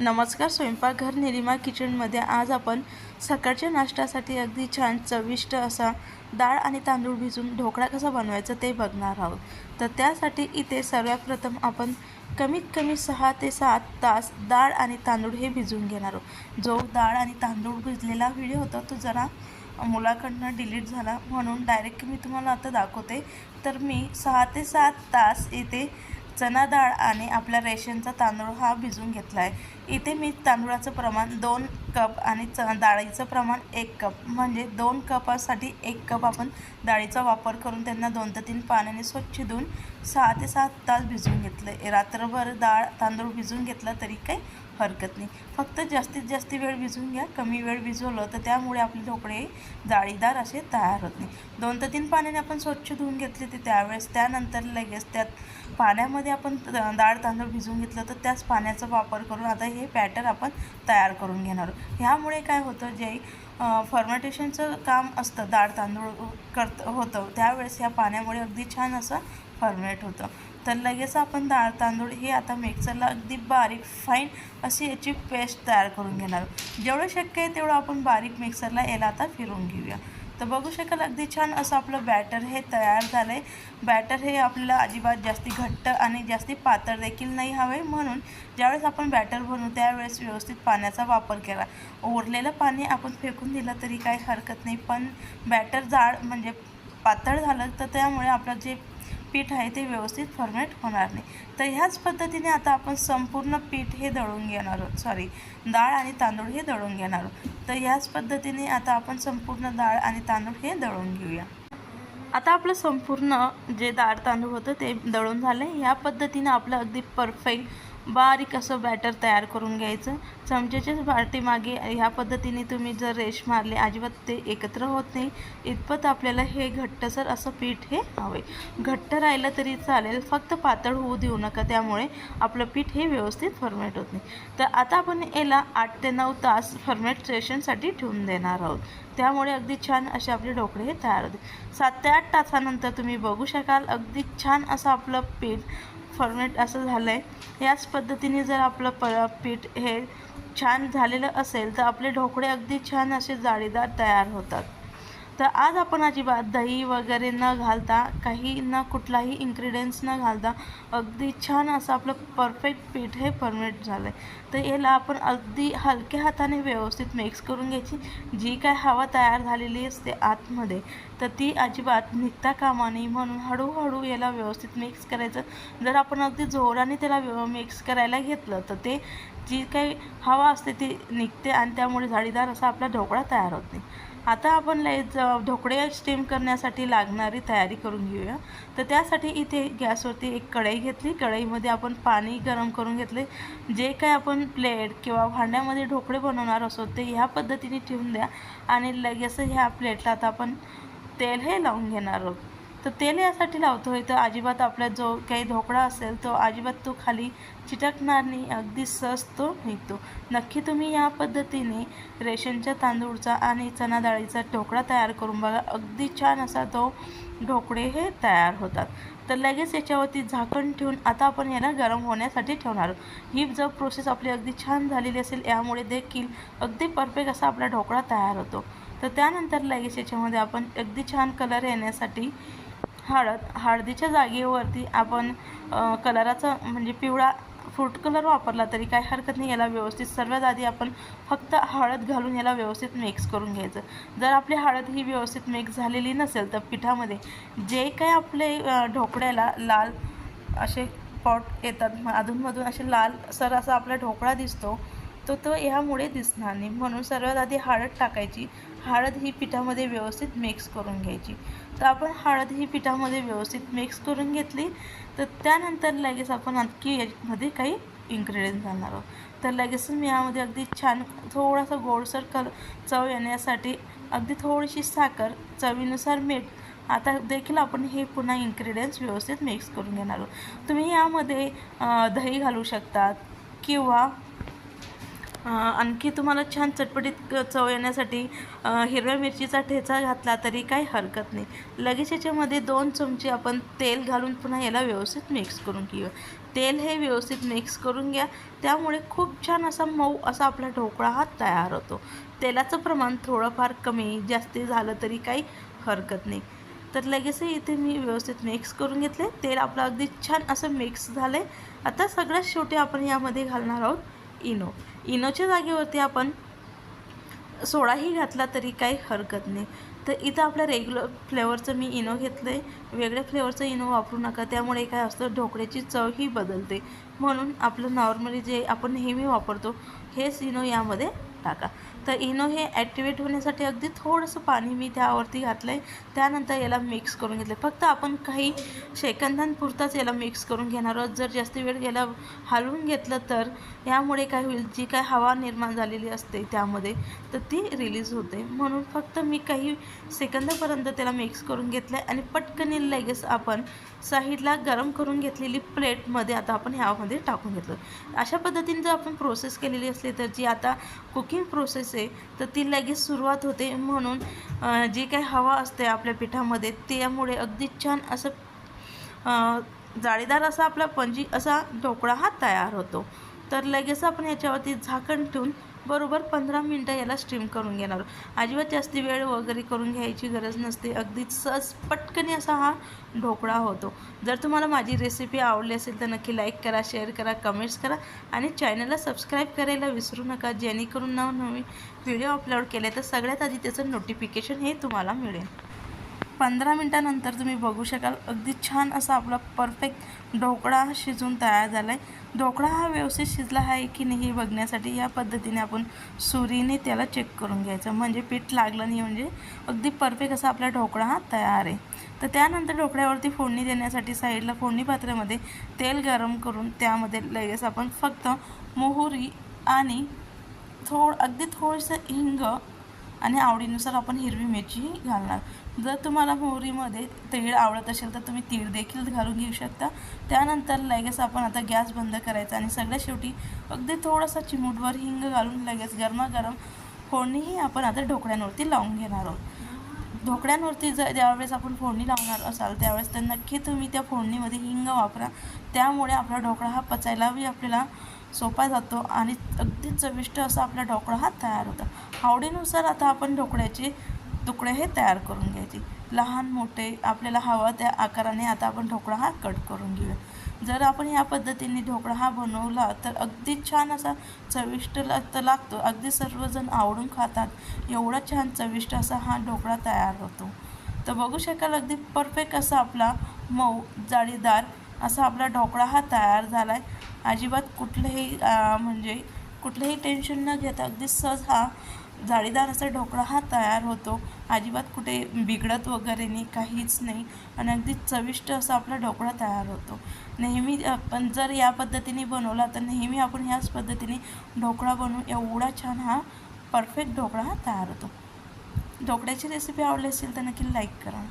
नमस्कार स्वयंपाकघर निलिमा किचनमध्ये आज आपण सकाळच्या नाश्त्यासाठी अगदी छान चविष्ट असा डाळ आणि तांदूळ भिजून ढोकळा कसा बनवायचा ते बघणार आहोत. तर त्यासाठी इथे सर्वात प्रथम आपण कमीत कमी सहा ते सात तास डाळ आणि तांदूळ हे भिजून घेणार आहोत. जो डाळ आणि तांदूळ भिजलेला व्हिडिओ होता तो जरा मुलाकडनं डिलीट झाला म्हणून डायरेक्ट मी तुम्हाला आता दाखवते. तर मी सहा ते सात तास इथे चना डाळ आणि आपल्या रेशनचा तांदूळ हा भिजवून घेतला आहे इथे मी तांदूळाचं प्रमाण दोन कप आणि च डाळीचं प्रमाण एक कप. म्हणजे दोन कपासाठी एक कप आपण डाळीचा वापर करून त्यांना दोन ते तीन पाण्याने स्वच्छ धुवून सहा ते सात तास भिजवून घेतलं आहे रात्रभर डाळ तांदूळ भिजवून घेतला तरी काही हरकत नाही. फक्त जास्तीत जास्त वेळ भिजवून घ्या. कमी वेळ भिजवलं तर त्यामुळे आपले ढोकळे जाळीदार असे तयार होत नाही. दोन ते तीन पाण्याने आपण स्वच्छ धुवून घेतले ते त्यावेळेस त्यानंतर लगेच त्यात पाण्यामध्ये आपण डाळ तांदूळ भिजवून घेतलं तर त्याच पाण्याचा वापर करून आता हे बॅटर आपण तयार करून घेणार आहोत. ह्यामुळे काय होतं जे फर्मेंटेशनचं काम असतं डाळ तांदूळ करत होतं त्यावेळेस ह्या पाण्यामुळे अगदी छान असं फर्मेट होतं. तर लगेच आपण डाळ तांदूळ हे आता मिक्सरला अगदी बारीक फाईन अशी याची पेस्ट तयार करून घेणार जेवढं शक्य आहे तेवढं आपण बारीक मिक्सरला याला आता फिरून घेऊया. तर बघू शकाल अगदी छान असं आपलं बॅटर हे तयार झालं आहे बॅटर हे आपल्याला अजिबात जास्ती घट्ट आणि जास्ती पातळ देखील नाही हवे. म्हणून ज्यावेळेस आपण बॅटर बनवू त्यावेळेस व्यवस्थित पाण्याचा वापर केला उरलेलं पाणी आपण फेकून दिलं तरी काही हरकत नाही. पण बॅटर जाड म्हणजे पातळ झालं तर त्यामुळे आपलं जे पीठ आहे ते व्यवस्थित फॉर्मेट होणार नाही. तर ह्याच पद्धतीने आता आपण संपूर्ण पीठ हे दळून घेणार आहोत. सॉरी डाळ आणि तांदूळ हे दळून घेणार आहोत. तर ह्याच पद्धतीने आता आपण संपूर्ण डाळ आणि तांदूळ हे दळून घेऊया. आता आपलं संपूर्ण जे डाळ तांदूळ होतं ते दळून झालं ह्या पद्धतीने आपलं अगदी परफेक्ट बारीक असं बॅटर तयार करून घ्यायचं. चमच्याच्याच पाठीमागे ह्या पद्धतीने तुम्ही जर रेश मारले अजिबात ते एकत्र होत नाही. इतपत आपल्याला हे घट्टसर असं पीठ हे हवे. घट्ट राहिलं तरी चालेल फक्त पातळ होऊ देऊ नका त्यामुळे आपलं पीठ हे व्यवस्थित फर्मेट होत नाही. तर आता आपण याला आठ ते नऊ तास फर्मेंटेशनसाठी ठेवून देणार आहोत. त्यामुळे अगदी छान असे आपले ढोकळे हे तयार होते सात ते आठ तासानंतर तुम्ही बघू शकाल अगदी छान असं आपलं पीठ फॉर्मेट असं झालं आहे याच पद्धतीने जर आपलं प पीठ हे छान झालेलं असेल तर आपले ढोकळे अगदी छान असे जाळीदार तयार होतात. तर आज आपण अजिबात दही वगैरे न घालता काही न कुठलाही इन्ग्रेडियंट्स न घालता अगदी छान असं आपलं परफेक्ट पीठ हे परमिट झालं आहे तर याला आपण अगदी हलक्या हाताने व्यवस्थित मिक्स करून घ्यायची. जी काय हवा तयार झालेली असते आतमध्ये तर ती अजिबात निघता कामा नये म्हणून हळूहळू याला व्यवस्थित मिक्स करायचं. जर आपण अगदी जोराने त्याला मिक्स करायला घेतलं तर ते जी काही हवा असते ती निघते आणि त्यामुळे जाळीदार असा आपला ढोकळा तयार होत नाही. आता आपण लगेच ढोकळे स्टीम करण्यासाठी लागणारी तयारी करून घेऊया. तर त्यासाठी इथे गॅसवरती एक कढई घेतली. कढईमध्ये आपण पाणी गरम करून घेतले. जे काय आपण प्लेट किंवा भांड्यामध्ये ढोकळे बनवणार असो ते ह्या पद्धतीने ठेवून द्या. आणि लगेच ह्या प्लेटला आता आपण तेल हे लावून घेणार आहोत. तर तेल यासाठी लावतो. आहे तर अजिबात आपला जो काही ढोकळा असेल तो अजिबात तो खाली चिटकणार नाही. अगदी सहज तो निघतो. नक्की तुम्ही या पद्धतीने रेशनच्या तांदूळचा आणि चणा डाळीचा ढोकळा तयार करून बघा. अगदी छान असा तो ढोकळे हे तयार होतात. तर लगेच याच्यावरती झाकण ठेवून आता आपण याला गरम होण्यासाठी ठेवणार आहोत. ही जर प्रोसेस आपली अगदी छान झालेली असेल यामुळे देखील अगदी परफेक्ट असा आपला ढोकळा तयार होतो. तर त्यानंतर लगेच याच्यामध्ये आपण अगदी छान कलर येण्यासाठी हळद हळदीच्या जागेवरती आपण कलराचा म्हणजे पिवळा फ्रूट कलर वापरला तरी काय हरकत नाही. याला व्यवस्थित सर्वात आधी आपण फक्त हळद घालून याला व्यवस्थित मिक्स करून घ्यायचं. जर आपली हळद ही व्यवस्थित मिक्स झालेली नसेल तर पिठामध्ये जे काही आपले ढोकळ्याला लाल असे पॉट येतात अधूनमधून असे लाल सर असा आपला ढोकळा दिसतो तो तो ह्यामुळे दिसणार नाही. म्हणून सर्वात आधी हळद टाकायची. हळद ही पिठामध्ये व्यवस्थित मिक्स करून घ्यायची. तर आपण हळद ही पिठामध्ये व्यवस्थित मिक्स करून घेतली. तर त्यानंतर लगेच आपण आणखी यामध्ये काही इन्ग्रेडियंट घालणार आहोत. तर लगेच मी यामध्ये अगदी छान थोडासा गोडसर कल चव येण्यासाठी अगदी थोडीशी साखर चवीनुसार मीठ आता देखील आपण हे पुन्हा इन्ग्रेडियंट्स व्यवस्थित मिक्स करून घेणार आहोत. तुम्ही यामध्ये दही घालू शकतात किंवा आणखी तुम्हाला छान चटपटीत चव येण्यासाठी हिरव्या मिरचीचा ठेचा घातला तरी काही हरकत नाही. लगेच याच्यामध्ये दोन चमचे आपण तेल घालून पुन्हा याला व्यवस्थित मिक्स करून घेऊया. तेल हे व्यवस्थित मिक्स करून घ्या. त्यामुळे खूप छान असा मऊ असा आपला ढोकळा हा तयार होतो. तेलाचं प्रमाण थोडंफार कमी जास्ती झालं तरी काही हरकत नाही. तर लगेच इथे मी व्यवस्थित मिक्स करून घेतले. तेल आपलं अगदी छान असं मिक्स झालं आहे आता सगळ्यात शेवटी आपण यामध्ये घालणार आहोत इनो. इनोच्या जागेवरती आपण सोडाही घातला तरी काही हरकत नाही. तर इथं आपल्या रेग्युलर फ्लेवरचं मी इनो घेतलं आहे वेगळ्या फ्लेवरचं इनो वापरू नका. त्यामुळे काय असतं ढोकळ्याची चवही बदलते. म्हणून आपलं नॉर्मली जे आपण नेहमी वापरतो हेच इनो यामध्ये टाका. तर इनो हे ॲक्टिवेट होण्यासाठी अगदी थोडंसं पाणी मी त्यावरती घातलं आहे त्यानंतर याला मिक्स करून घेतलं फक्त आपण काही सेकंदांपुरताच याला मिक्स करून घेणार आहोत. जर जास्त वेळ याला हलवून घेतलं तर यामुळे काय होईल? जी काय हवा निर्माण झालेली असते त्यामध्ये तर ती रिलीज होते. म्हणून फक्त मी काही सेकंदापर्यंत त्याला मिक्स करून घेतलं आहे आणि पटकन लगेच आपण साईडला गरम करून घेतलेली प्लेटमध्ये आता आपण ह्यामध्ये टाकून घेतलं. अशा पद्धतीने जर आपण प्रोसेस केलेली असली तर जी आता कुकिंग प्रोसेस आहे तर ती लगेच सुरुवात होते. म्हणून जी काही हवा असते आपल्या पिठामध्ये त्यामुळे अगदी छान असं जाळीदार असा आपला पंजी असा ढोकळा हा तयार होतो. तर लगेच आपण याच्यावरती झाकण ठेवून बरोबर पंधरा मिनटं याला स्टीम करून घेणार अजिबात जास्ती वेळ वगैरे करून घ्यायची गरज नसते. अगदी सहज पटकन असा हा ढोकळा होतो. जर तुम्हाला माझी रेसिपी आवडली असेल तर नक्की लाईक करा शेअर करा कमेंट्स करा आणि चॅनलला सबस्क्राईब करायला विसरू नका. जेणेकरून नवनवीन व्हिडिओ अपलोड केले तर सगळ्यात आधी त्याचं नोटिफिकेशन हे तुम्हाला मिळेल. पंधरा मिनटानंतर तुम्ही बघू शकाल. अगदी छान असा आपला परफेक्ट ढोकळा शिजून तयार झाला आहे ढोकळा हा व्यवस्थित शिजला आहे की नाही हे बघण्यासाठी या पद्धतीने आपण सुरीने त्याला चेक करून घ्यायचं. म्हणजे पीठ लागलं नाही म्हणजे अगदी परफेक्ट असा आपला ढोकळा हा तयार आहे. तर त्यानंतर ढोकळ्यावरती फोडणी देण्यासाठी साईडला फोडणी पात्रामध्ये तेल गरम करून त्यामध्ये लगेच आपण फक्त मोहरी आणि थोड अगदी थोडंसं हिंग आणि आवडीनुसार आपण हिरवी मिरची घालणार. जर तुम्हाला मोहरीमध्ये तीळ आवडत असेल तर तुम्ही तीळ देखील घालून घेऊ शकता. त्यानंतर लगेच आपण आता गॅस बंद करायचा आणि सगळ्यात शेवटी अगदी थोडासा चिमूटभर हिंग घालून लगेच गरमागरम फोडणीही आपण आता ढोकळ्यांवरती लावून घेणार आहोत. ढोकळ्यांवरती जर ज्यावेळेस आपण फोडणी लावणार असाल त्यावेळेस तर नक्की तुम्ही त्या फोडणीमध्ये हिंग वापरा. त्यामुळे आपला ढोकळा हा पचायलाही आपल्याला सोपा जातो आणि अगदी चविष्ट असा आपला ढोकळा हा तयार होतो. आवडीनुसार आता आपण ढोकळ्याचे तुकडे हे तयार करून घ्यायचे. लहान मोठे आपल्याला हवा त्या आकाराने आता आपण ढोकळा हा कट करून घेऊया. जर आपण या पद्धतीने ढोकळा हा बनवला तर अगदी छान असा चविष्ट लाग लागतो. अगदी सर्वजण आवडून खातात. एवढा छान चविष्ट असा हा ढोकळा तयार होतो. तर बघू शकाल अगदी परफेक्ट असा आपला मऊ जाळीदार असा आपला ढोकळा हा तयार झाला आहे अजिबात कुठलंही म्हणजे कुठलंही टेन्शन न घेता अगदी सहज हा जाळीदार असा ढोकळा हा तयार होतो. अजिबात कुठे बिघडत वगैरे नाही काहीच नाही. आणि अगदी चविष्ट असा आपला ढोकळा तयार होतो. नेहमी आपण जर या पद्धतीने बनवला तर नेहमी आपण ह्याच पद्धतीने ढोकळा बनवून एवढा छान हा परफेक्ट ढोकळा हा तयार होतो. ढोकळ्याची रेसिपी आवडली असेल तर नक्की लाईक करा.